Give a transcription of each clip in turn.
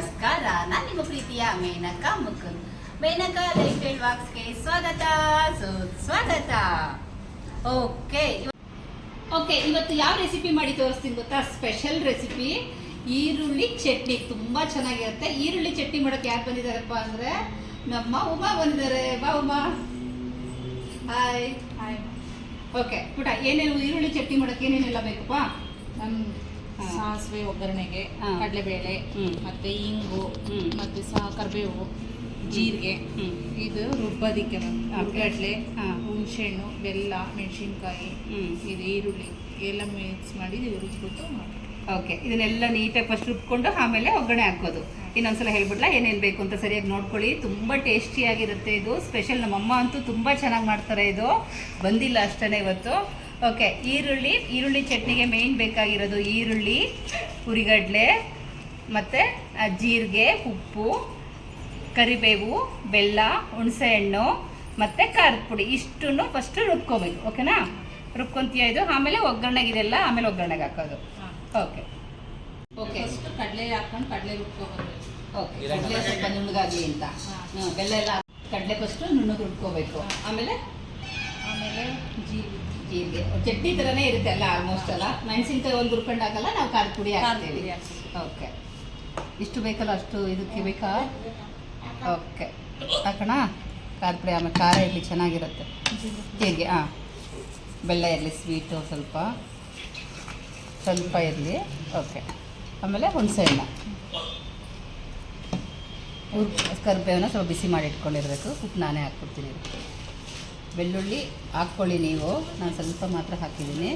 ನಮಸ್ಕಾರ ನಾನು ನಿಮ್ಮ ಪ್ರೀತಿಯ ಮೇನಕಾ ಮುಕುಂದ್ ಮೇನಕಾ ಲೈಫ್ ಸ್ಟೈಲ್ ವಾಕ್ಸ್ಗೆ ಸ್ವಾಗತ. ಸುಸ್ವಾಗತ ಓಕೆ ಓಕೆ ಇವತ್ತು ಯಾವ ರೆಸಿಪಿ ಮಾಡಿ ತೋರಿಸ್ತೀನಿ ಗೊತ್ತಾ? Special recipe. ಈರುಳ್ಳಿ ಚಟ್ನಿ. ತುಂಬಾ ಚೆನ್ನಾಗಿರುತ್ತೆ. ಈರುಳ್ಳಿ ಚಟ್ನಿ ಮಾಡೋಕೆ ಯಾರು ಬಂದಿದ್ದಾರಪ್ಪ ಅಂದ್ರೆ ನಮ್ಮ ಉಮಾ ಬಂದಿದ್ದಾರೆ. ಬಾ ಉಮಾ. ಹಾಯ್ ಹಾಯ್ ಓಕೆ ಪುಟ ಏನೇನು ಈರುಳ್ಳಿ ಚಟ್ನಿ ಮಾಡೋಕೆ ಏನೇನೆಲ್ಲ ಬೇಕಪ್ಪ. ಸಾಸಿವೆ ಒಗ್ಗರಣೆಗೆ. ಕಡಲೆಬೇಳೆ. ಮತ್ತೆ ಇಂಗು. ಮತ್ತೆ ಸಹ ಕರಿಬೇವು ಜೀರಿಗೆ. ಇದು ರುಬ್ಬೋದಿಕ್ಕೆ ಕಡಲೆ. ಹುಣಸೆಹಣ್ಣು ಬೆಲ್ಲ ಮೆಣಸಿನ್ಕಾಯಿ. ಇದು ಈರುಳ್ಳಿ ಎಲ್ಲ ಮಿಕ್ಸ್ ಮಾಡಿ ರುಬ್ಬಿಟ್ಟು ಓಕೆ ಇದನ್ನೆಲ್ಲ ನೀಟಾಗಿ ಫಸ್ಟ್ ರುಬ್ಕೊಂಡು ಆಮೇಲೆ ಒಗ್ಗರಣೆ ಹಾಕೋದು ಇನ್ನೊಂದ್ಸಲ ಹೇಳ್ಬಿಡ್ಲಾ ಏನೇನು ಬೇಕು ಅಂತ ಸರಿಯಾಗಿ ನೋಡ್ಕೊಳ್ಳಿ ತುಂಬ ಟೇಸ್ಟಿಯಾಗಿರುತ್ತೆ ಇದು ಸ್ಪೆಷಲ್ ನಮ್ಮಮ್ಮ ಅಂತೂ ತುಂಬ ಚೆನ್ನಾಗಿ ಮಾಡ್ತಾರೆ ಇದು ಬಂದಿಲ್ಲ ಅಷ್ಟೇ ಇವತ್ತು ಓಕೆ ಈರುಳ್ಳಿ ಈರುಳ್ಳಿ ಚಟ್ನಿಗೆ ಮೇಯ್ನ್ ಬೇಕಾಗಿರೋದು ಈರುಳ್ಳಿ ಹುರಿಗಡಲೆ ಮತ್ತು ಜೀರಿಗೆ ಉಪ್ಪು ಕರಿಬೇವು ಬೆಲ್ಲ ಹುಣಸೆಹಣ್ಣು ಮತ್ತು ಖಾರದ ಪುಡಿ. ಇಷ್ಟನ್ನು ಫಸ್ಟು ರುಬ್ಕೋಬೇಕು ಓಕೆನಾ ರುಬ್ಕೊತೀಯ ಇದು? ಆಮೇಲೆ ಒಗ್ಗರಣೆಗೆ ಇದೆಲ್ಲ ಆಮೇಲೆ ಒಗ್ಗರಣೆಗೆ ಹಾಕೋದು. ಓಕೆ ಓಕೆ ಫಸ್ಟ್ ಕಡಲೆ ಹಾಕೊಂಡು ಕಡಲೆ ರುಬ್ಕೋಬೇಕು. ಓಕೆ ಕಡಲೆ ಸ್ವಲ್ಪ ನುಣ್ಣಗಾಗಲಿ ಅಂತ. ಹಾ. ಬೆಲ್ಲ ಎಲ್ಲ ಕಡಲೆ ಫಸ್ಟು ನುಣ್ಣಗೆ ರುಬ್ಕೋಬೇಕು. ಆಮೇಲೆ ಆಮೇಲೆ ಜೀರಿಗೆ. ಜೀರಿಗೆ ಚಟ್ನಿ ಥರನೇ ಇರುತ್ತೆ ಅಲ್ಲ ಆಲ್ಮೋಸ್ಟ್ ಅಲ್ಲ? ಮೆಣಸಿನ್ಕಾಯಿ ಒಂದು ಹುರ್ಕೊಂಡು ಹಾಕಲ್ಲ ನಾವು ಖಾರದ ಪುಡಿ ಹಾಕ್ತೀವಿ. ಓಕೆ ಇಷ್ಟು ಬೇಕಲ್ಲ ಅಷ್ಟು ಇದಕ್ಕೆ ಬೇಕಾ? ಓಕೆ ಹಾಕೋಣ? ಖಾರದ ಪುಡಿ ಆಮೇಲೆ ಖಾರ ಇರಲಿ ಚೆನ್ನಾಗಿರುತ್ತೆ. ಹೇಗೆ? ಹಾಂ ಬೆಲ್ಲ ಇರಲಿ ಸ್ವೀಟು ಸ್ವಲ್ಪ. ಸ್ವಲ್ಪ ಇರಲಿ. ಓಕೆ ಆಮೇಲೆ ಹುಣಸೆಹಣ್ಣು ಉರ್ ಕರ್ಬೇವನ್ನ ಸ್ವಲ್ಪ ಬಿಸಿ ಮಾಡಿ ಇಟ್ಕೊಂಡಿರಬೇಕು. ಉಪ್ಪು ನಾನೇ ಹಾಕ್ಬಿಡ್ತೀನಿ. ಬೆಳ್ಳುಳ್ಳಿ ಹಾಕ್ಕೊಳ್ಳಿ ನೀವು. ನಾನು ಸ್ವಲ್ಪ ಮಾತ್ರ ಹಾಕಿದ್ದೀನಿ.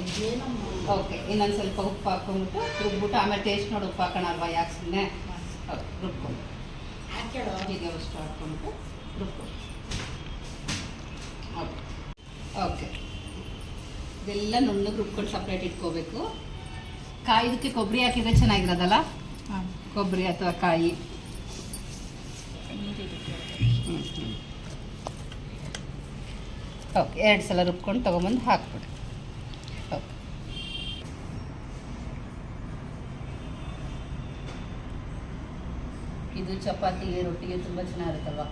ಓಕೆ ಇನ್ನೊಂದು ಸ್ವಲ್ಪ ಉಪ್ಪು ಹಾಕ್ಕೊಂಬಿಟ್ಟು ರುಬ್ಬಿಟ್ಟು ಆಮೇಲೆ ಟೇಸ್ಟ್ ನೋಡಿ ಉಪ್ಪು ಹಾಕೋಣ ಅಲ್ವಾ? ಯಾಕೆ ಸುಮ್ಮನೆ ರುಬ್ಕೊಂಡು. ಅಷ್ಟು ರುಬ್ಕೊಂಡು. ಓಕೆ ಓಕೆ ಇದೆಲ್ಲ ನುಣ್ಣಗೆ ರುಬ್ಕೊಂಡು ಸಪ್ರೇಟ್ ಇಟ್ಕೋಬೇಕು. ಕಾಯಿ ಇದಕ್ಕೆ ಕೊಬ್ಬರಿ ಹಾಕಿದ್ರೆ ಚೆನ್ನಾಗಿರೋದಲ್ಲ? ಹಾಂ. ಕೊಬ್ಬರಿ ಅಥವಾ ಕಾಯಿ? ಓಕೆ ಎರಡು ಸಲ ರುಬ್ಕೊಂಡು ತೊಗೊಂಬಂದು ಹಾಕ್ಬಿಡಿ. ಓಕೆ ಇದು ಚಪಾತಿಗೆ ರೊಟ್ಟಿಗೆ ತುಂಬ ಚೆನ್ನಾಗಿರುತ್ತಲ್ವ?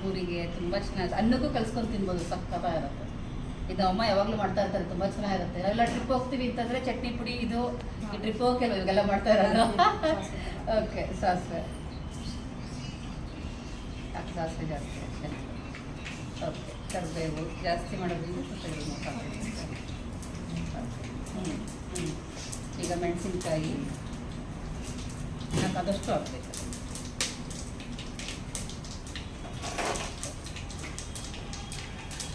ಪೂರಿಗೆ ತುಂಬ ಚೆನ್ನಾಗಿ ಅನ್ನಕ್ಕೂ ಕಲ್ಸ್ಕೊಂಡು ತಿನ್ಬೋದು ಇರುತ್ತೆ. ಇದು ಅಮ್ಮ ಯಾವಾಗಲೂ ಮಾಡ್ತಾ ಇರ್ತಾರೆ ತುಂಬ ಚೆನ್ನಾಗಿರುತ್ತೆ. ಎಲ್ಲ ಟ್ರಿಪ್ ಹೋಗ್ತೀವಿ ಅಂತಂದರೆ ಚಟ್ನಿ ಪುಡಿ ಇದು ಟ್ರಿಪ್ ಹೋಗಲ್ಲ ಇವಾಗೆಲ್ಲ ಮಾಡ್ತಾ ಇರೋದು. ಓಕೆ ಸಾಸಿವೆ. ಸಾಸಿವೆ ಜಾಸ್ತಿ. ಕರಿಬೇವು ಜಾಸ್ತಿ ಮಾಡೋದ್ರಿಂದ ಸಾಕು. ಹ್ಞೂ ಹ್ಞೂ ಈಗ ಮೆಣಸಿನ್ಕಾಯಿ ಸಾಕಾದಷ್ಟು ಹಾಕ್ಬೇಕು.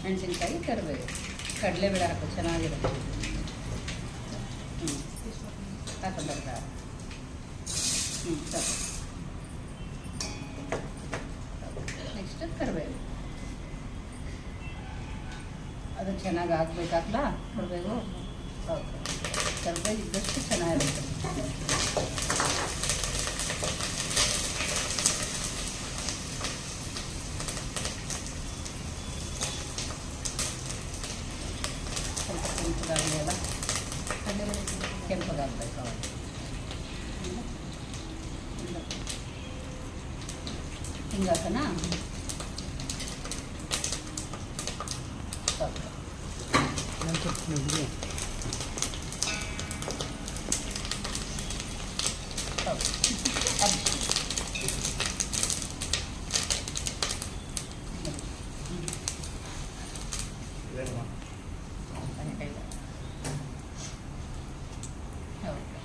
ಮೆಣಸಿನ್ಕಾಯಿ ಕರಿಬೇವು ಕಡಲೆಬೇಳೆ ಹಾಕೋ ಚೆನ್ನಾಗಿರುತ್ತೆ. ಹ್ಞೂ ಹಾಕೊಂಡ್ಬರ್ತಾ ಹ್ಞೂ ಸಾಕು ನೆಕ್ಸ್ಟ್ ಕರಿಬೇವು ಅದು ಚೆನ್ನಾಗಿ ಹಾಕ್ಬೇಕಾಗ್ಲಾ ಕರಿಬೇವು ಓಕೆ ಕರಿಬೇವು ಇದ್ದಷ್ಟು ಚೆನ್ನಾಗಿರುತ್ತೆ. ಸ್ವಲ್ಪ ಕೆಂಪಗಾಗಲಿ ಅಲ್ಲ? ಕೆಂಪಗಾಗಬೇಕು ಅವಾಗ. ಹಿಂಗೆ ಹಾಕೋಣ ಸಾಕು. ಸಾಕು. ಓಕೆ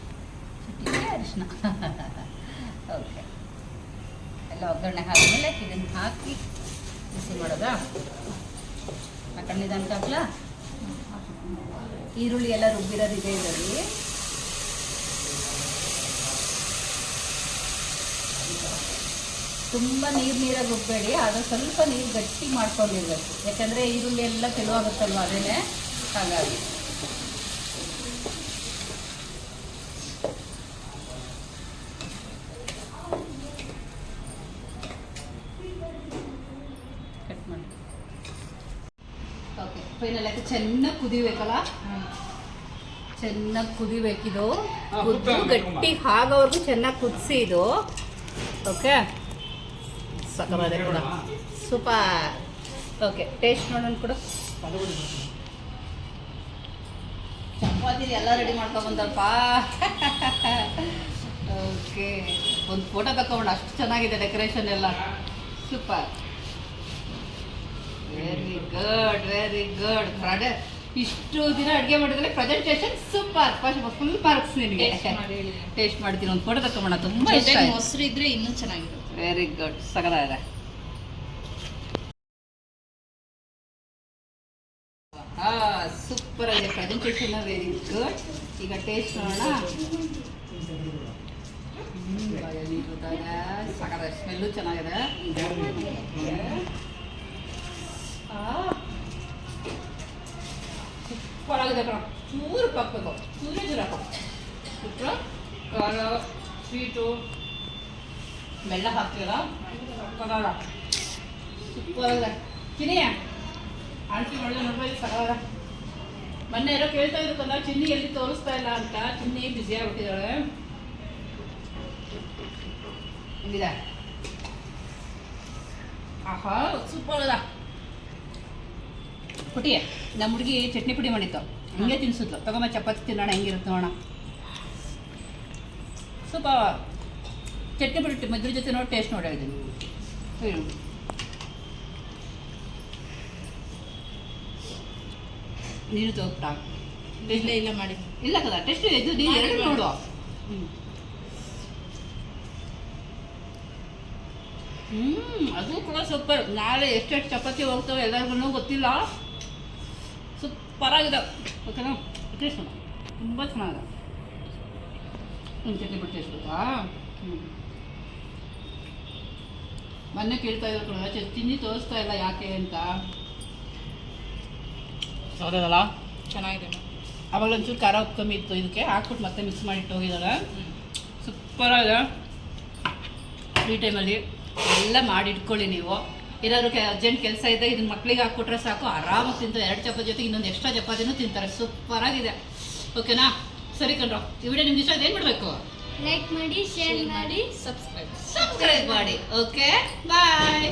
ಚಿಟಿಕೆ ಅರಿಶಿನ ಓಕೆ ಎಲ್ಲ ಒಗ್ಗರಣೆ ಹಾಕಿದ್ಮೇಲೆ ಇದನ್ನು ಹಾಕಿ ಬಿಸಿ ಮಾಡೋದಾ ಹಾಕೊಂಡಿದ್ದಂತ ಹಾಕ್ಲಾ ಈರುಳ್ಳಿ ಎಲ್ಲ ರುಬ್ಬಿರೋದಿದೆ ಇದರಲ್ಲಿ. ತುಂಬ ನೀರು ನೀರಾಗಿ ರುಬ್ಬಬೇಡಿ ಆದರೆ ಸ್ವಲ್ಪ ನೀರು ಗಟ್ಟಿ ಮಾಡ್ಕೊಂಡಿರ್ಬೇಕು. ಯಾಕಂದರೆ ಈರುಳ್ಳಿ ಎಲ್ಲ ತೆಳುವಾಗುತ್ತಲ್ವ ಅದೇನೆ ಹಾಗಾಗಿ. ಓಕೆ ಹಾಕಿ ಚೆನ್ನಾಗಿ ಕುದಿಬೇಕಲ್ಲ? ಚೆನ್ನಾಗಿ ಕುದಿಬೇಕಿದು. ಕುದ್ದು ಗಟ್ಟಿ ಆಗೋವರೆಗೂ ಚೆನ್ನಾಗಿ ಕುದಿಸಿ ಇದು. ಓಕೆ ಸಕ್ಕತ್ತಾಗಿದೆ ಕೂಡ. ಸೂಪರ್ ಓಕೆ ಟೇಸ್ಟ್ ನೋಡೋಣ ಕೂಡ. ಚಪಾತಿ ಎಲ್ಲ ರೆಡಿ ಮಾಡ್ಕೊಂಬಂದಲ್ಪ ಓಕೆ ಒಂದು ಫೋಟೋ ತಗೊಂಡು ಅಷ್ಟು ಚೆನ್ನಾಗಿದೆ ಡೆಕೋರೇಷನ್ ಎಲ್ಲ. Super very good very good ಪ್ರಾಡ ಇಷ್ಟು ದಿನ ಅಡುಗೆ ಮಾಡಿದ್ರೆ ಪ್ರೆಸೆಂಟೇಷನ್ ಸೂಪರ್ ಫುಲ್ ಮಾರ್ಕ್ಸ್ ನಿನಗೆ. ಟೇಸ್ಟ್ ಮಾಡ್ತೀನಿ ಒಂದು ಫೋಟೋ ತಗೊಂಬೋಣ ತುಂಬ ಇಷ್ಟ ಮೊಸರು ಇದ್ರೆ ಇನ್ನೂ ಚೆನ್ನಾಗಿರುತ್ತೆ. ವೆರಿ ಗುಡ್ ಸಗದಾಗಿದೆ ಹಾ ಸೂಪರ್ ಆಗಿದೆ. ಪ್ರೆಸೆಂಟೇಷನ್ ವೆರಿ ಗುಡ್ ಈಗ ಟೇಸ್ಟ್ ನೋಡೋಣ ಸಗದ ಸ್ಮೆಲ್ಲು ಚೆನ್ನಾಗಿದೆ. ಆಗಿದೆ ಕಣ. ಚೂರು ಪಕ್ಕಬೇಕು ಚೂರೇ ಚೂರು ಹಾಕೋ ಬಿಟ್ರೆ, ಖಾರ, ಸ್ವೀಟು, ಬೆಲ್ಲ ಹಾಕ್ತೀರ ಸಕ್ಕತ್ತಾಗ ಸೂಪರ್ ಆಗಿದೆ. ಚಿನಿ ಆಂಟಿ ಒಳ್ಳೆ ನೋಡ್ಬೋದು ಸಕ್ಕತ್ತಾಗ ಮೊನ್ನೆ ಯಾರೋ ಕೇಳ್ತಾ ಇದ್ದಕ್ಕಲ್ಲ ಚಿನ್ನಿ ಎಲ್ಲಿ ತೋರಿಸ್ತಾ ಇಲ್ಲ ಅಂತ. ಚಿನ್ನಿ ಬ್ಯುಸಿ ಆಗ್ಬಿಟ್ಟಿದ್ದಾಳೆ. ಹೆಂಗಿದೆ? ಆಹಾ, ಸೂಪರ್ ಅದ ಪುಟಿ ನಮ್ಮ ಹುಡುಗಿ ಚಟ್ನಿ ಪುಡಿ ಮಾಡಿತ್ತು. ಹಿಂಗೆ ತಿನ್ಸಿದ್ಲು. ತಗೊಂಬ ಚಪಾತಿ ತಿನ್ನೋಣ ಹೆಂಗಿರುತ್ತೆ ನೋಡೋಣ. ಸ್ವಲ್ಪ ಚಟ್ನಿ ಪುಡಿ ಮದ್ರ ಜೊತೆ ನೋಡಿ ಟೇಸ್ಟ್ ನೋಡಿ ಇದ್ದೀನಿ ಹ್ಞೂ ನೀರು ತೋಗ್ತಾ ಇಲ್ಲ ಇಲ್ಲ ಮಾಡಿ. ಇಲ್ಲ ಕದ ಟೆಸ್ಟ್ ಇದು. ನೀರು ಎರಡು ನೋಡು. ಹ್ಞೂ ಅದು ಕೂಡ ಸೂಪರ್. ನಾಳೆ ಎಷ್ಟೆಷ್ಟು ಚಪಾತಿ ಹೋಗ್ತವೆ ಎಲ್ಲರಿಗೂ ಗೊತ್ತಿಲ್ಲ. ಸೂಪರ್ ಆಗಿದೆ ಓಕೆನಾ ಟೇಸ್ಟ್ ತುಂಬ ಚೆನ್ನಾಗಿದೆ. ಹ್ಞೂ ಚಟ್ನಿ ಬಿಟ್ಟು ಟೇಸ್ಟ್ ಗೊತ್ತಾ? ಹ್ಞೂ ಮೊನ್ನೆ ಕೇಳ್ತಾ ಇದ್ರು ಕೂಡ ತಿಂದು ತೋರಿಸ್ತಾ ಇಲ್ಲ ಯಾಕೆ ಅಂತ. ಹೌದಲ್ಲ ಚೆನ್ನಾಗಿದೆ ಅವಾಗ ಒಂಚೂರು ಖಾರ ಕಮ್ಮಿ ಇತ್ತು. ಇದಕ್ಕೆ ಹಾಕ್ಬಿಟ್ಟು ಮತ್ತೆ ಮಿಕ್ಸ್ ಮಾಡಿಟ್ಟು ಹೋಗಿದ್ದಾಳೆ. ಸೂಪರ್ ಆಗಿದೆ ಫ್ರೀ ಟೈಮಲ್ಲಿ ಎಲ್ಲ ಮಾಡಿಟ್ಕೊಳ್ಳಿ ನೀವು. ಏನಾದ್ರು ಅರ್ಜೆಂಟ್ ಕೆಲಸ ಇದೆ ಇದನ್ನ ಮಕ್ಳಿಗೆ ಹಾಕ್ಕೊಟ್ರೆ ಸಾಕು. ಆರಾಮಾಗಿ ತಿಂತು ಎರಡು ಚಪಾತಿ ಜೊತೆಗೆ ಇನ್ನೊಂದು ಎಕ್ಸ್ಟ್ರಾ ಚಪಾತಿನೂ ತಿಂತಾರೆ. ಸೂಪರ್ ಆಗಿದೆ. ಓಕೆನಾ ಸರಿ ಕಣ್ರೋ ಈ ವಿಡಿಯೋ ನಿಮ್ಗೆ ಇಷ್ಟ ಏನು ಮಾಡಬೇಕು? ಲೈಕ್ ಮಾಡಿ ಶೇರ್ ಮಾಡಿ ಸಬ್ಸ್ಕ್ರೈಬ್ ಸಬ್ಸ್ಕ್ರೈಬ್ ಮಾಡಿ. Okay bye